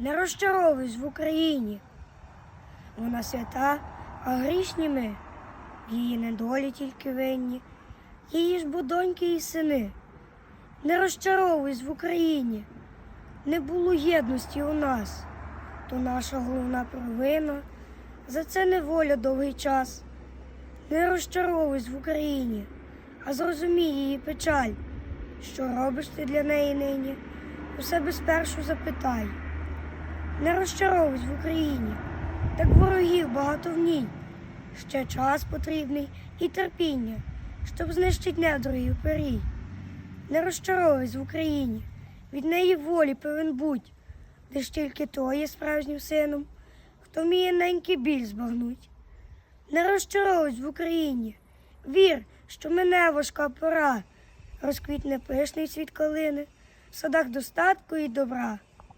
Не розчаровуйся в Україні. Вона свята, а грішні ми. Її недолі тільки винні, її ж бо доньки і сини. Не розчаровуйся в Україні. Не було єдності у нас, то наша головна провина. За це неволя довгий час. Не розчаровуйся в Україні, а зрозумій її печаль. Що робиш ти для неї нині? У себе спершу запитай. Не розчаровуйся в Україні, так ворогів багато в ній. Ще час потрібний і терпіння, щоб знищить недругів перій. Не розчаровуйся в Україні, від неї волі певен будь, де ж тільки то є справжнім сином, хто вміє ненький біль збагнуть. Не розчаровуйся в Україні, вір, що мене важка пора, розквітне пишний світ калини, в садах достатку і добра.